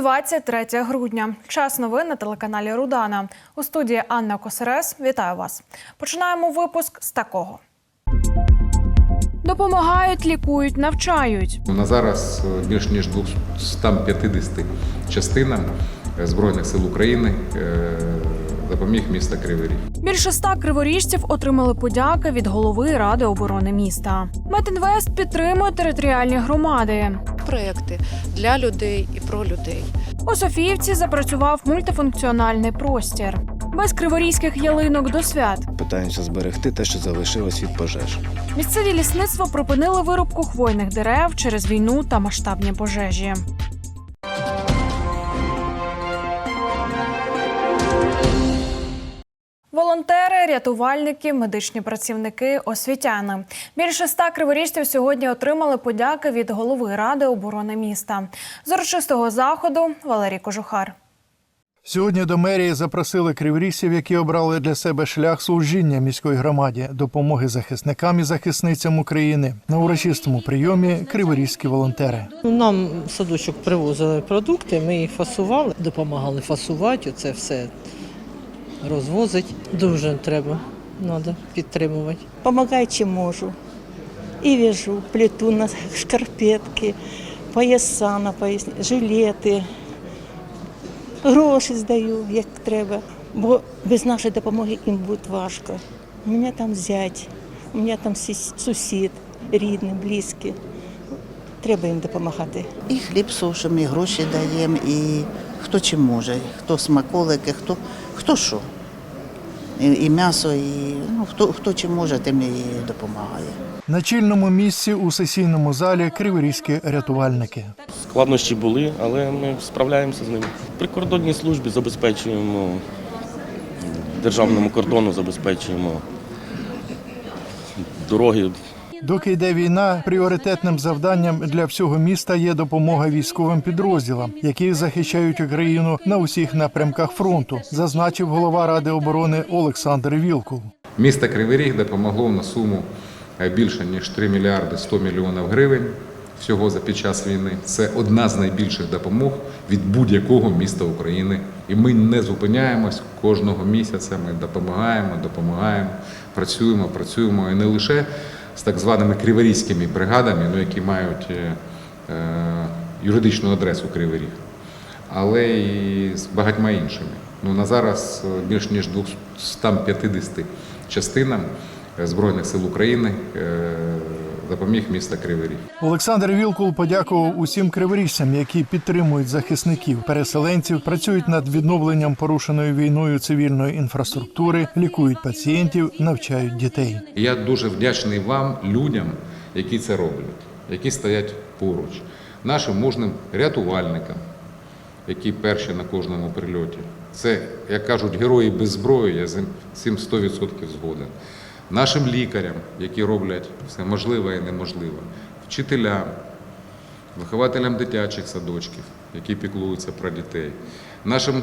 23 грудня. Час новин на телеканалі Рудана. У студії Анна Косерес. Вітаю вас. Починаємо випуск з такого. Допомагають, лікують, навчають. На зараз е, більш ніж 250 частинам е, Збройних сил України е, допоміг міста Кривий Ріг. Більше ста криворіжців отримали подяки від голови ради оборони міста. Метінвест підтримує територіальні громади. Проекти для людей і про людей. У Софіївці запрацював мультифункціональний простір. Без криворізьких ялинок до свят. Питаємося зберегти те, що залишилось від пожеж. Місцеві лісництво припинили вирубку хвойних дерев через війну та масштабні пожежі. Волонтери, рятувальники, медичні працівники, освітяни. Більше ста криворіжців сьогодні отримали подяки від голови ради оборони міста. З урочистого заходу Валерій Кожухар. Сьогодні до мерії запросили криворіжців, які обрали для себе шлях служіння міської громаді, допомоги захисникам і захисницям України. На урочистому прийомі криворізькі волонтери. Ну, Нам в садочок привозили продукти, ми їх фасували, допомагали фасувати, це все розвозить. Дуже треба, треба підтримувати. Помогаю, чем можу. І вяжу, плету на шкарпетки, пояса на пояс, жилети, гроші здаю, як треба. Бо без нашої допомоги їм буде важко. У мене там зять, у мене там сусід, рідний, близький. Треба їм допомагати. І хліб сушимо, і гроші даємо, і хто чим може, хто смаколики, хто, хто що. І, і м'ясо, і ну, хто, хто чим може, тим і допомагає. На чільному місці у сесійному залі криворізькі рятувальники. Складнощі були, але ми справляємося з ними. При кордонній службі забезпечуємо державному кордону, забезпечуємо дороги. Доки йде війна, пріоритетним завданням для всього міста є допомога військовим підрозділам, які захищають Україну на усіх напрямках фронту, зазначив голова ради оборони Олександр Вілкул. Місто Кривий Ріг допомогло на суму е, більше ніж 3 мільярди 100 мільйонів гривень всього за під час війни. Це одна з найбільших допомог від будь-якого міста України. І ми не зупиняємось кожного місяця. Ми допомагаємо, допомагаємо, працюємо, працюємо і не лише з так званими криворізькими бригадами, ну, які мають е, е, юридичну адресу Кривий але і з багатьма іншими. Ну, на зараз е, більш ніж 250 частинам Збройних сил України допоміг міста Кривий Ріг. Олександр Вілкул подякував усім криворіжцям, які підтримують захисників, переселенців, працюють над відновленням порушеної війною цивільної інфраструктури, лікують пацієнтів, навчають дітей. Я дуже вдячний вам, людям, які це роблять, які стоять поруч, нашим мужним рятувальникам, які перші на кожному прильоті. Це, як кажуть, герої без зброї, я з цим 100% згоден. Нашим лікарям, які роблять все можливе і неможливе, вчителям, вихователям дитячих садочків, які піклуються про дітей, нашим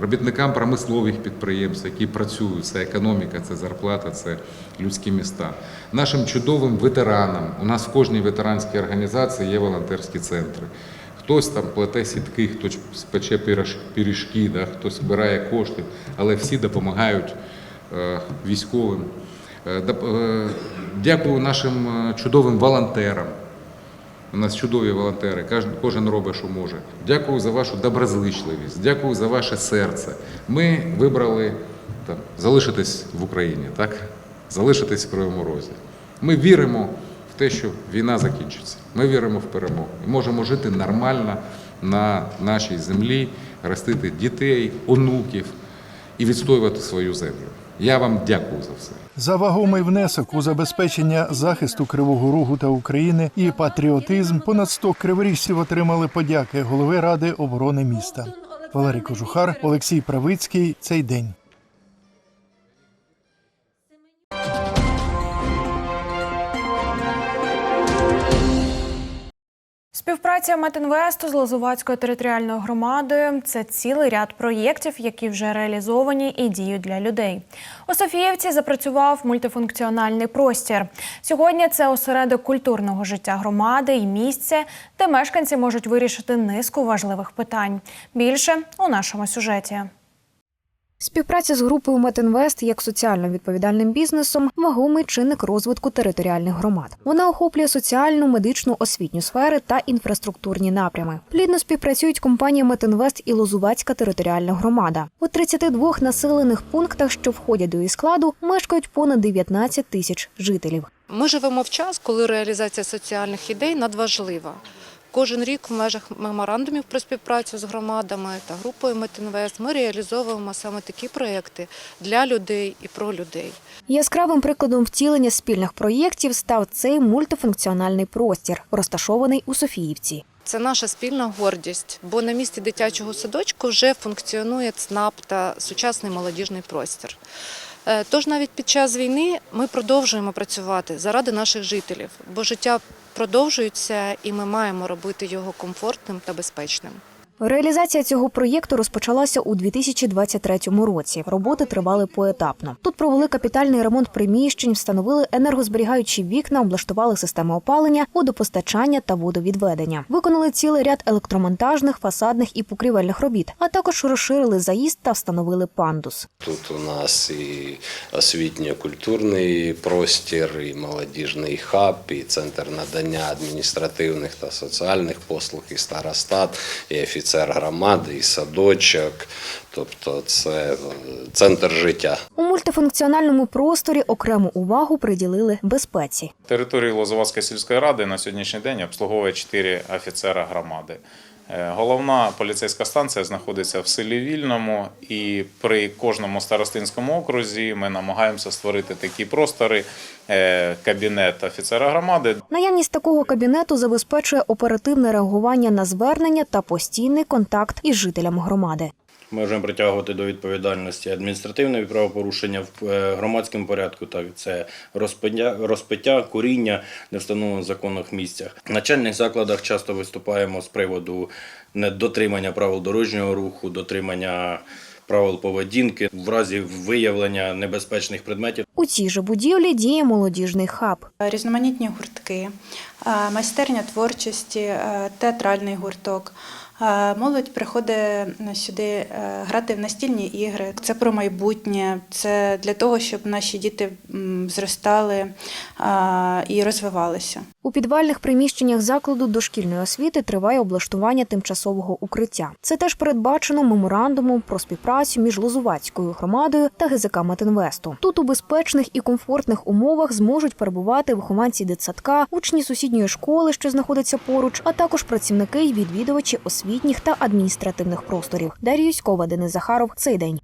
робітникам промислових підприємств, які працюють, це економіка, це зарплата, це людські міста, нашим чудовим ветеранам. У нас в кожній ветеранській організації є волонтерські центри. Хтось там плете сітки, хтось пірож- пиріжки, да, хтось збирає кошти, але всі допомагають е, військовим. Е, е, Дякую нашим е, чудовим волонтерам. У нас чудові волонтери, кожен робить, що може. Дякую за вашу доброзичливість, дякую за ваше серце. Ми вибрали там, залишитись в Україні, так? залишитись в Кривому Розі. Ми віримо в те, що війна закінчиться. Ми віримо в перемогу і можемо жити нормально на нашій землі, ростити дітей, онуків і відстоювати свою землю. Я вам дякую за все. За вагомий внесок у забезпечення захисту Кривого Рогу та України і патріотизм понад 100 криворіжців отримали подяки голови ради оборони міста. Валерій Кожухар, Олексій Правицький. Цей день. Співпраця Метінвесту з Лозувацькою територіальною громадою це цілий ряд проєктів, які вже реалізовані і діють для людей. У Софіївці запрацював мультифункціональний простір. Сьогодні це осередок культурного життя громади і місце, де мешканці можуть вирішити низку важливих питань. Більше у нашому сюжеті. Співпраця з групою Метінвест як соціально відповідальним бізнесом вагомий чинник розвитку територіальних громад. Вона охоплює соціальну, медичну, освітню сфери та інфраструктурні напрями. Плідно співпрацюють компанії Метінвест і Лозувацька територіальна громада. У 32 населених пунктах, що входять до її складу, мешкають понад 19 тисяч жителів. Ми живемо в час, коли реалізація соціальних ідей надважлива. Кожен рік в межах меморандумів про співпрацю з громадами та групою Метінвест ми реалізовуємо саме такі проекти для людей і про людей. Яскравим прикладом втілення спільних проєктів став цей мультифункціональний простір, розташований у Софіївці. Це наша спільна гордість, бо на місці дитячого садочку вже функціонує ЦНАП та сучасний молодіжний простір. Е, Тож навіть під час війни ми продовжуємо працювати заради наших жителів, бо життя продовжується і ми маємо робити його комфортним та безпечним. Реалізація цього проєкту розпочалася у 2023 році. Роботи тривали поетапно. Тут провели капітальний ремонт приміщень, встановили енергозберігаючі вікна, облаштували системи опалення, водопостачання та водовідведення. Виконали цілий ряд електромонтажних, фасадних і покрівельних робіт, а також розширили заїзд та встановили пандус. Тут у нас і освітньо-культурний простір, і молодіжний хаб, і центр надання адміністративних та соціальних послуг, і старостат, і офіцер громади, і садочок. Тобто це е, центр життя. У мультифункціональному просторі окрему увагу приділили безпеці. Територію Лозовацької сільської ради на сьогоднішній день обслуговує чотири офіцера громади. Е, Головна поліцейська станція знаходиться в селі Вільному, і при кожному старостинському окрузі ми намагаємося створити такі простори, е, кабінет офіцера громади, Наявність такого кабінету забезпечує оперативне реагування на звернення та постійний контакт із жителями громади. Ми можемо притягувати до відповідальності адміністративне правопорушення в е, громадському порядку. Так це розпиття, розпиття куріння не встановлено в законних місцях. В начальних закладах часто виступаємо з приводу недотримання правил дорожнього руху, дотримання правил поведінки в разі виявлення небезпечних предметів. У цій же будівлі діє молодіжний хаб. різноманітні гуртки, е, майстерня творчості, е, театральний гурток. Е, Молодь приходить сюди е, грати в настільні ігри. Це про майбутнє, це для того, щоб наші діти зростали е, і розвивалися. У підвальних приміщеннях закладу дошкільної освіти триває облаштування тимчасового укриття. Це теж передбачено меморандумом про співпрацю між Лозувацькою громадою та ГЗК Метинвесту. Тут у безпечних і комфортних умовах зможуть перебувати вихованці дитсадка, учні сусідньої школи, що знаходиться поруч, а також працівники й відвідувачі освітніх та адміністративних просторів. Дар'я Юськова, Денис Захаров. Цей день.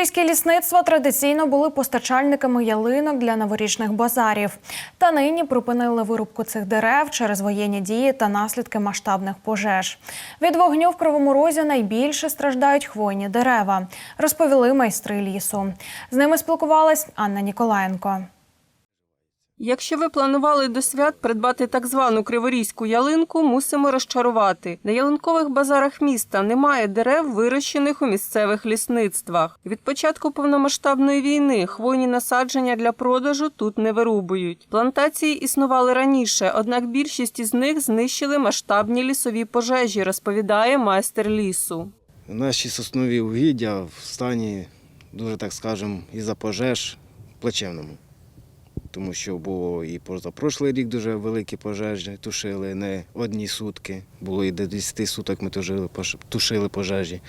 Криворізькі лісництва традиційно були постачальниками ялинок для новорічних базарів. Та нині припинили вирубку цих дерев через воєнні дії та наслідки масштабних пожеж. Від вогню в Кривому Розі найбільше страждають хвойні дерева, розповіли майстри лісу. З ними спілкувалась Анна Ніколаєнко. Якщо ви планували до свят придбати так звану криворізьку ялинку, мусимо розчарувати. На ялинкових базарах міста немає дерев, вирощених у місцевих лісництвах. Від початку повномасштабної війни хвойні насадження для продажу тут не вирубують. Плантації існували раніше, однак більшість із них знищили масштабні лісові пожежі, розповідає майстер лісу. Наші соснові угіддя в стані, дуже так скажемо, із-за пожеж плачевному. Тому що було і позапрошлий рік дуже великі пожежі, тушили не одні сутки. Було і до 10 суток ми тушили, пожежі.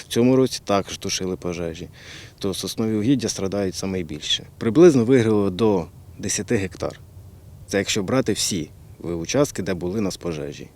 В цьому році також тушили пожежі. То соснові угіддя страдають найбільше. Приблизно виграло до 10 гектар. Це якщо брати всі участки, де були нас пожежі.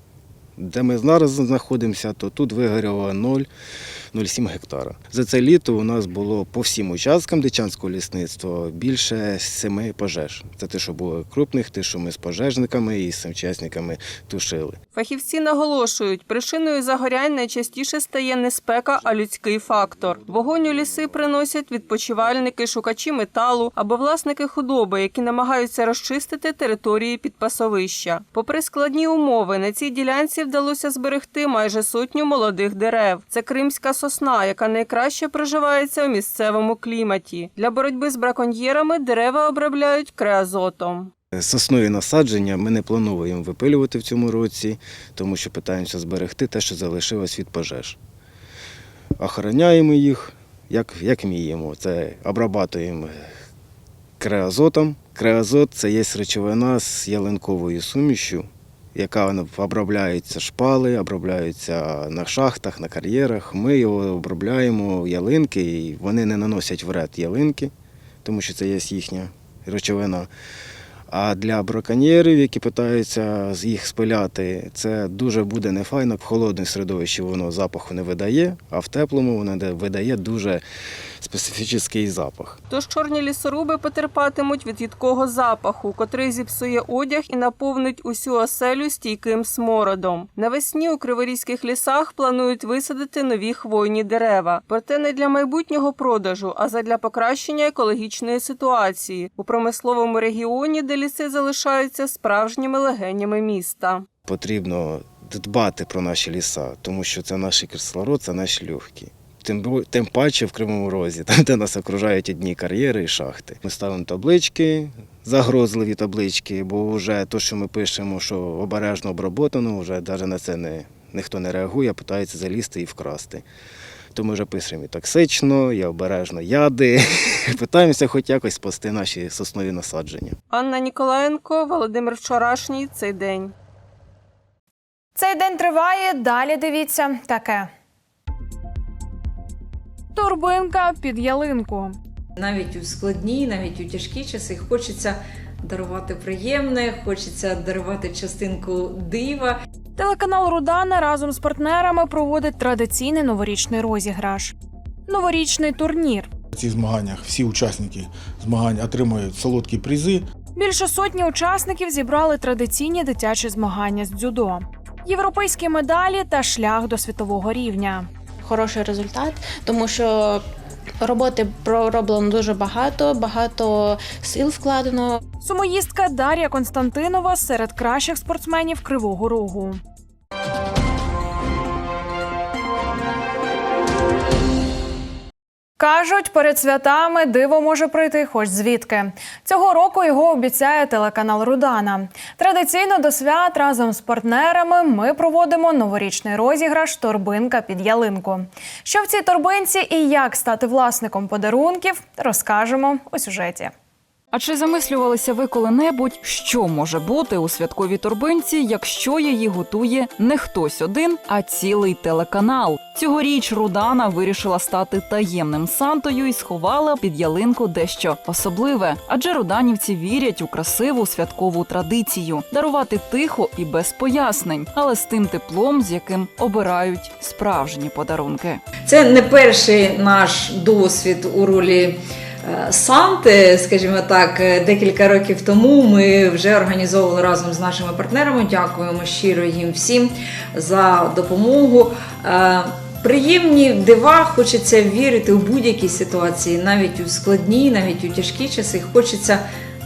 Де ми зараз знаходимося, то тут вигоріло 0,07 гектара. За це літо у нас було по всім участкам Дичанського лісництва більше семи пожеж. Це те, що було крупних, те, що ми з пожежниками і з учасниками тушили. Фахівці наголошують, причиною загорянь найчастіше стає не спека, а людський фактор. Вогонь у ліси приносять відпочивальники, шукачі металу або власники худоби, які намагаються розчистити території під пасовища. Попри складні умови, на цій ділянці вдалося зберегти майже сотню молодих дерев. Це кримська сосна, яка найкраще проживається у місцевому кліматі. Для боротьби з браконьєрами дерева обробляють креазотом. Соснові насадження ми не плануємо випилювати в цьому році, тому що питаємося зберегти те, що залишилось від пожеж. Охороняємо їх, як, як вміємо. Це обрабатуємо креазотом. Креазот це є речовина з ялинковою сумішю, яка обробляється шпали, обробляється на шахтах, на кар'єрах. Ми його обробляємо ялинки, і вони не наносять вред ялинки, тому що це є їхня речовина. А для браконьєрів, які питаються їх спиляти, це дуже буде нефайно. В холодному середовищі воно запаху не видає, а в теплому воно видає дуже специфічний запах. Тож чорні лісоруби потерпатимуть від їдкого запаху, котрий зіпсує одяг і наповнить усю оселю стійким смородом. Навесні у криворізьких лісах планують висадити нові хвойні дерева, проте не для майбутнього продажу, а задля покращення екологічної ситуації у промисловому регіоні, де ліси залишаються справжніми легенями міста. Потрібно дбати про наші ліса, тому що це наш кислород, це наші легкі. Тим, тим паче в Кривому Розі, там, де нас окружають одні кар'єри і шахти. Ми ставимо таблички, загрозливі таблички, бо вже те, що ми пишемо, що обережно оброботано, вже навіть на це не, ніхто не реагує, питається залізти і вкрасти. То ми вже пишемо і токсично, і обережно яди. Питаємося хоч якось спасти наші соснові насадження. Анна Ніколаєнко, Володимир Вчорашній. Цей день. Цей день триває. Далі дивіться таке. Торбинка під ялинку. Навіть у складні, навіть у тяжкі часи хочеться дарувати приємне, хочеться дарувати частинку дива. Телеканал Рудана разом з партнерами проводить традиційний новорічний розіграш. Новорічний турнір. В цих змаганнях всі учасники змагань отримують солодкі призи. Більше сотні учасників зібрали традиційні дитячі змагання з дзюдо, європейські медалі та шлях до світового рівня. Хороший результат, тому що роботи пророблено дуже багато, багато сил вкладено. Сумоїстка Дар'я Константинова серед кращих спортсменів Кривого Рогу. Кажуть, перед святами диво може прийти хоч звідки. Цього року його обіцяє телеканал Рудана. Традиційно до свят разом з партнерами ми проводимо новорічний розіграш Торбинка під ялинку. Що в цій торбинці і як стати власником подарунків, розкажемо у сюжеті. А чи замислювалися ви коли-небудь, що може бути у святковій торбинці, якщо її готує не хтось один, а цілий телеканал? Цьогоріч Рудана вирішила стати таємним сантою і сховала під ялинку дещо особливе. Адже руданівці вірять у красиву святкову традицію дарувати тихо і без пояснень, але з тим теплом, з яким обирають справжні подарунки. Це не перший наш досвід у ролі Санти, скажімо так, Е, декілька років тому ми вже організовували разом з нашими партнерами. Дякуємо щиро їм всім за допомогу. Е, Приємні дива, хочеться вірити у будь-які ситуації, навіть у складні, навіть у тяжкі часи. Хочеться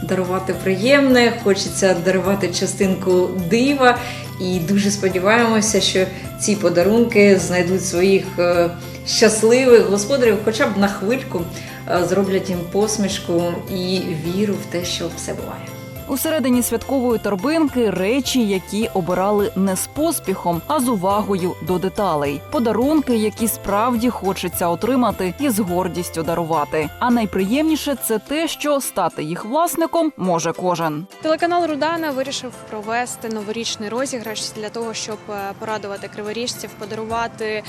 дарувати приємне, хочеться дарувати частинку дива. І дуже сподіваємося, що ці подарунки знайдуть своїх е, щасливих господарів, хоча б на хвильку е, зроблять їм посмішку і віру в те, що все буває. Усередині святкової торбинки речі, які обирали не з поспіхом, а з увагою до деталей. Подарунки, які справді хочеться отримати і з гордістю дарувати. А найприємніше це те, що стати їх власником може кожен. Телеканал Рудана вирішив провести новорічний розіграш для того, щоб е, порадувати криворіжців, подарувати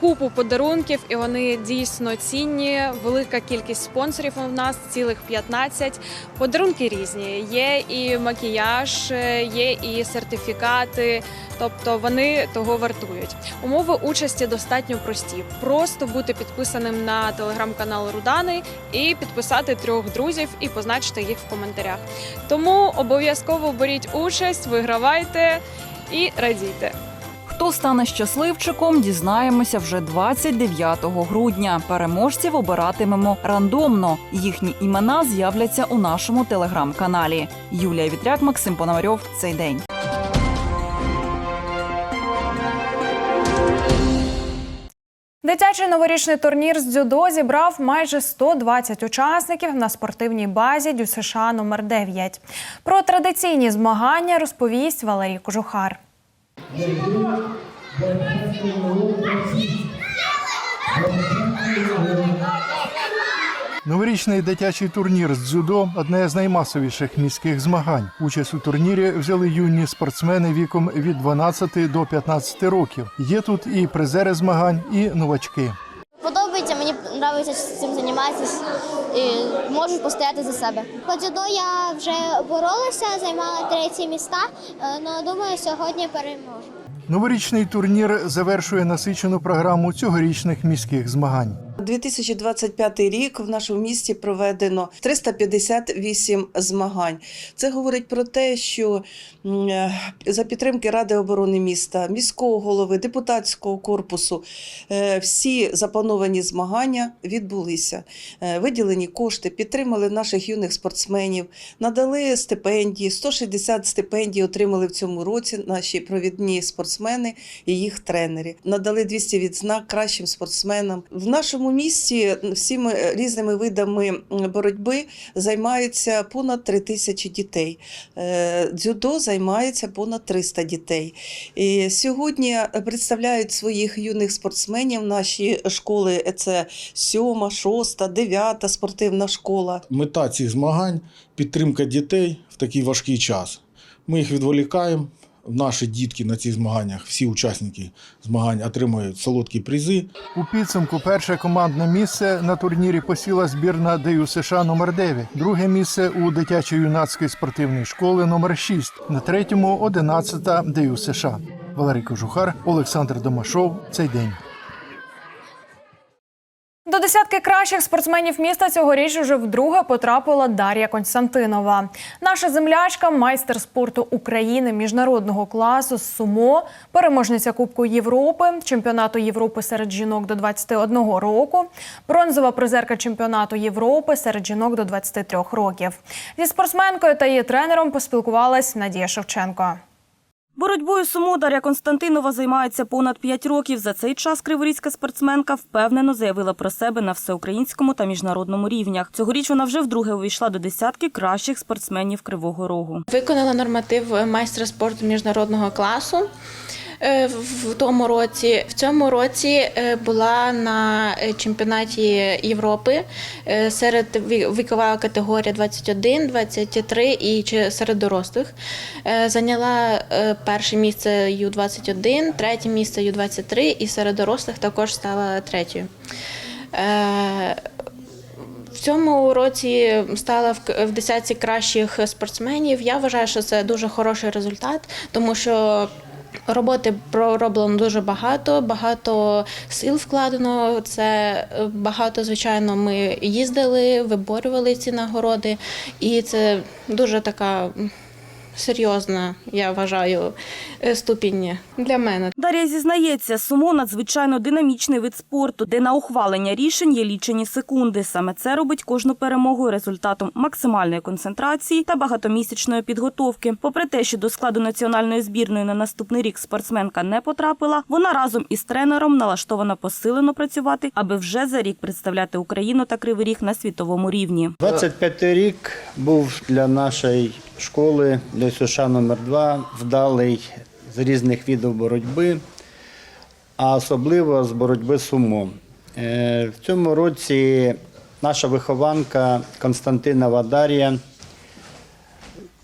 купу подарунків, і вони дійсно цінні. Велика кількість спонсорів у нас цілих 15. Подарунки різні. Є і макіяж, е, є і сертифікати. Тобто вони того вартують. Умови участі достатньо прості. Просто бути підписаним на телеграм-канал Рудани і підписати трьох друзів і позначити їх в коментарях. Тому обов'язково беріть участь, вигравайте і радійте. Хто стане щасливчиком, дізнаємося вже 29 грудня. Переможців обиратимемо рандомно. Їхні імена з'являться у нашому телеграм-каналі. Юлія Вітряк, Максим Пономарьов. Цей день. Дитячий новорічний турнір з дзюдо зібрав майже 120 учасників на спортивній базі ДЮСШ номер 9 Про традиційні змагання розповість Валерій Кожухар. Новорічний дитячий турнір з дзюдо одне з наймасовіших міських змагань. Участь у турнірі взяли юні спортсмени віком від 12 до 15 років. Є тут і призери змагань, і новачки. Подобається, мені подобається цим займатися і можу постояти за себе. По дзюдо я вже боролася, займала треті міста, але думаю, сьогодні переможу. Новорічний турнір завершує насичену програму цьогорічних міських змагань. 2025 рік в нашому місті проведено 358 змагань. Це говорить про те, що е, за підтримки Ради оборони міста, міського голови, депутатського корпусу е, всі заплановані змагання відбулися. Е, Виділені кошти, підтримали наших юних спортсменів, надали стипендії. 160 стипендій отримали в цьому році наші провідні спортсмени і їх тренери. Надали 200 відзнак кращим спортсменам. В нашому місті всіми різними видами боротьби займаються понад 3 тисячі дітей. Е, Дзюдо займається понад 300 дітей. І сьогодні представляють своїх юних спортсменів наші школи. Це сьома, шоста, дев'ята спортивна школа. Мета цих змагань підтримка дітей в такий важкий час. Ми їх відволікаємо. Наші дітки на цих змаганнях, всі учасники змагань отримують солодкі призи. У підсумку перше командне місце на турнірі посіла збірна ДЮ США номер 9 друге місце у дитячо-юнацької спортивної школи номер 6 на третьому 11 ДЮ США. Валерій Кожухар, Олександр Домашов. Цей день. До десятки кращих спортсменів міста цьогоріч уже вдруге потрапила Дар'я Константинова. Наша землячка, майстер спорту України міжнародного класу з сумо, переможниця Кубку Європи, чемпіонату Європи серед жінок до 21 року, бронзова призерка чемпіонату Європи серед жінок до 23 років. Зі спортсменкою та її тренером поспілкувалась Надія Шевченко. Боротьбою суму Дар'я Константинова займається понад п'ять років. За цей час криворізька спортсменка впевнено заявила про себе на всеукраїнському та міжнародному рівнях. Цьогоріч вона вже вдруге увійшла до десятки кращих спортсменів Кривого Рогу. Виконала норматив майстра спорту міжнародного класу. Е, В тому році, в цьому році е, була на е, чемпіонаті Європи серед вікова категорія 21, 23 і серед дорослих. Зайняла перше місце Ю-21, третє місце Ю-23 і серед дорослих також стала третьою. В цьому році стала в десятці кращих спортсменів. Я вважаю, що це дуже хороший результат, тому що роботи пророблено дуже багато, багато сил вкладено. Це е, багато, звичайно, ми їздили, виборювали ці нагороди, і це дуже така серйозна, я вважаю, е, ступінь для мене. Дар'я зізнається, сумо надзвичайно динамічний вид спорту, де на ухвалення рішень є лічені секунди. Саме це робить кожну перемогу результатом максимальної концентрації та багатомісячної підготовки. Попри те, що до складу національної збірної на наступний рік спортсменка не потрапила, вона разом із тренером налаштована посилено працювати, аби вже за рік представляти Україну та Кривий Ріг на світовому рівні. 25 рік був для нашої школи для США номер 2 вдалий з різних видів боротьби, а особливо з боротьби з сумом. Е, В цьому році наша вихованка Константинова Дар'я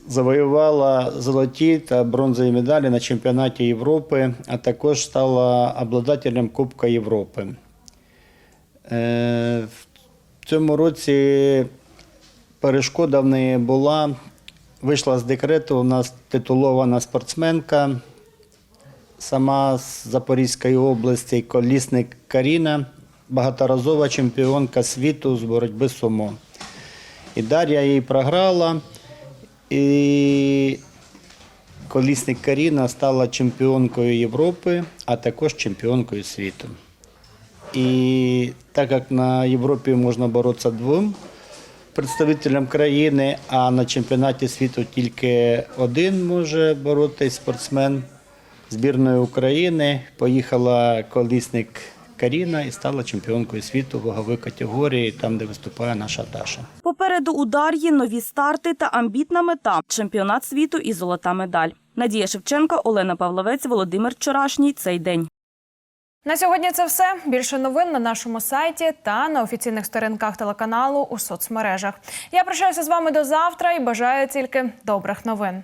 завоювала золоті та бронзові медалі на чемпіонаті Європи, а також стала обладателем Кубка Європи. Е, В цьому році перешкода в неї була. Вийшла з декрету у нас титулована спортсменка, сама з Запорізької області, колісник Каріна, багаторазова чемпіонка світу з боротьби сумо. І Дар'я їй програла, і колісник Каріна стала чемпіонкою Європи, а також чемпіонкою світу. І так як на Європі можна боротися двом представителям країни, а на чемпіонаті світу тільки один може боротись спортсмен збірної України. Поїхала колісник Каріна і стала чемпіонкою світу вагової категорії, там, де виступає наша Даша. Попереду у Дар'ї нові старти та амбітна мета чемпіонат світу і золота медаль. Надія Шевченка, Олена Павловець, Володимир Вчорашній. Цей день. На сьогодні це все. Більше новин на нашому сайті та на офіційних сторінках телеканалу у соцмережах. Я прощаюся з вами до завтра і бажаю тільки добрих новин.